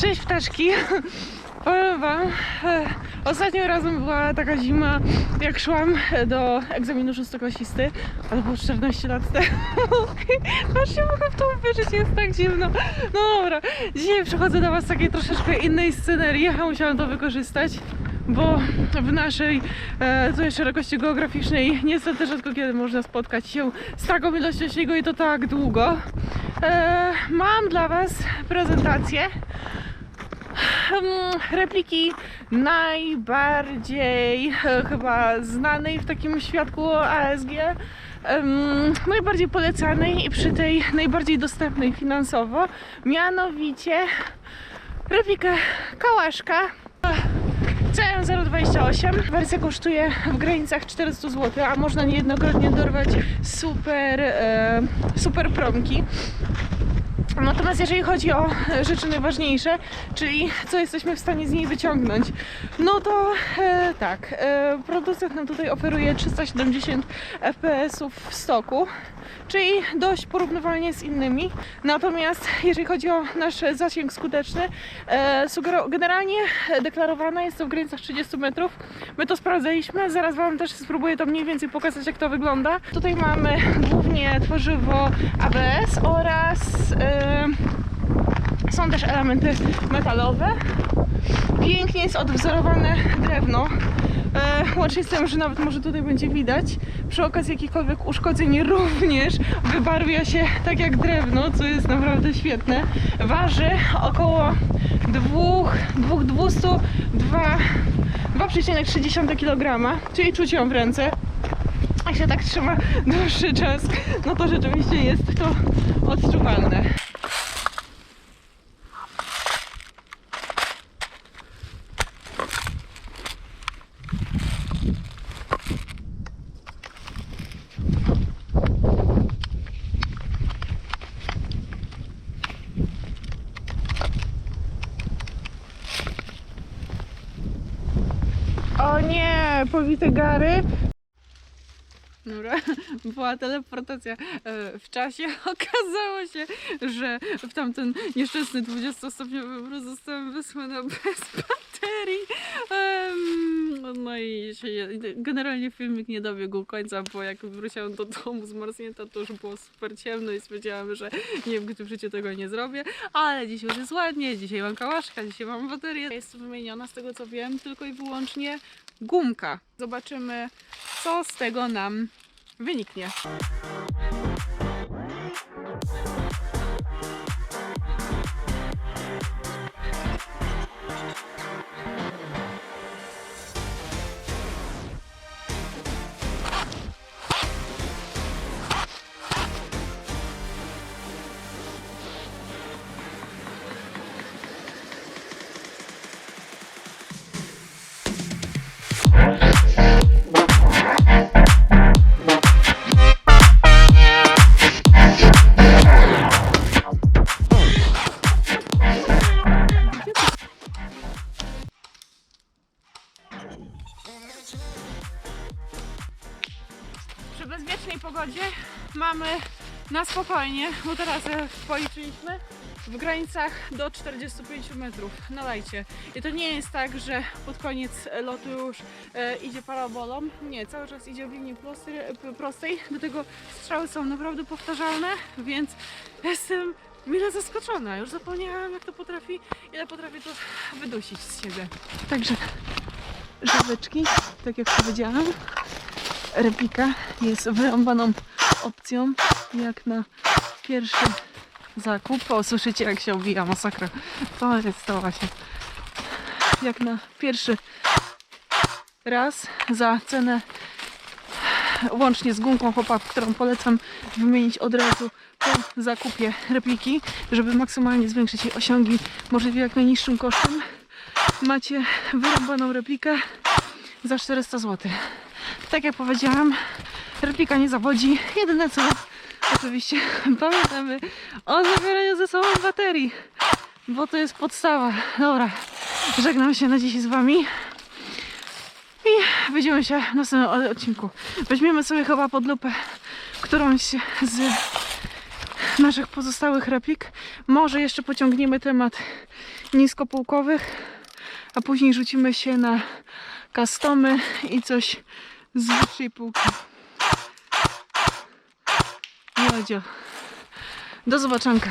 Cześć ptaszki. Powiem wam, e, ostatnim razem była taka zima, jak szłam do egzaminu szóstoklasisty, ale było 14 lat temu. Aż się mogę w to uwierzyć, jest tak zimno. No dobra, dzisiaj przychodzę do was z takiej troszeczkę innej scenerii, ja musiałam to wykorzystać. Bo w naszej e, tutaj szerokości geograficznej niestety rzadko kiedy można spotkać się z taką ilością śniegu i to tak długo. E, mam dla Was prezentację repliki najbardziej e, chyba znanej w takim świadku ASG, najbardziej polecanej i przy tej najbardziej dostępnej finansowo, mianowicie replikę Kałaszka. CM028. Wersja kosztuje w granicach 400 zł, a można niejednokrotnie dorwać super, e, super promki. Natomiast jeżeli chodzi o e, rzeczy najważniejsze, czyli co jesteśmy w stanie z niej wyciągnąć, no to e, tak, e, producent nam tutaj oferuje 370 FPS-ów w stoku, czyli dość porównywalnie z innymi. Natomiast jeżeli chodzi o nasz zasięg skuteczny, e, generalnie deklarowana jest to w granicach 30 metrów. My to sprawdzaliśmy, zaraz Wam też spróbuję to mniej więcej pokazać, jak to wygląda. Tutaj mamy głównie tworzywo ABS oraz e, są też elementy metalowe. Pięknie jest odwzorowane drewno. E, łącznie z tym, że nawet może tutaj będzie widać, przy okazji jakichkolwiek uszkodzeń również wybarwia się tak jak drewno, co jest naprawdę świetne. Waży około 2,3 kg, czyli czuć ją w ręce. Jak się tak trzyma dłuższy czas, no to rzeczywiście jest to odczuwalne. Nie, powite gary. Dobra, była teleportacja e, w czasie. Okazało się, że w tamten nieszczęsny 20-stopniowy mróz zostałem wysłana bez baterii. No i się, generalnie filmik nie dobiegł końca, bo jak wróciłam do domu zmarznięta, to już było super ciemno i stwierdziłam, że nie wiem, gdy w życiu tego nie zrobię. Ale dzisiaj już jest ładnie, dzisiaj mam kałaszka, dzisiaj mam baterię. Jest wymieniona z tego co wiem tylko i wyłącznie gumka. Zobaczymy, co z tego nam wyniknie. Przy bezpiecznej pogodzie mamy na spokojnie, bo teraz jak policzyliśmy, w granicach do 45 metrów na lajcie. I to nie jest tak, że pod koniec lotu już e, idzie parabolą. Nie, cały czas idzie w linii prostej, p- prostej. Do tego strzały są naprawdę powtarzalne, więc jestem mile zaskoczona. Już zapomniałam jak to potrafi, ile potrafi to wydusić z siebie. Także żabeczki, tak jak powiedziałam, replika jest wyrąbaną opcją jak na pierwszy zakup. O, słyszycie jak się obija masakra. To jest stała się. Jak na pierwszy raz za cenę łącznie z gumką chłopak, którą polecam wymienić od razu po zakupie repliki, żeby maksymalnie zwiększyć jej osiągi możliwie jak najniższym kosztem. Macie wyrąbaną replikę za 400 zł. Tak jak powiedziałam, replika nie zawodzi. Jedyne co oczywiście pamiętamy o zabieraniu ze sobą baterii, bo to jest podstawa. Dobra, żegnam się na dziś z Wami i widzimy się w następnym odcinku. Weźmiemy sobie chyba pod lupę którąś z naszych pozostałych replik. Może jeszcze pociągniemy temat niskopółkowych, a później rzucimy się na customy i coś z wyższej półki. Do zobaczonka.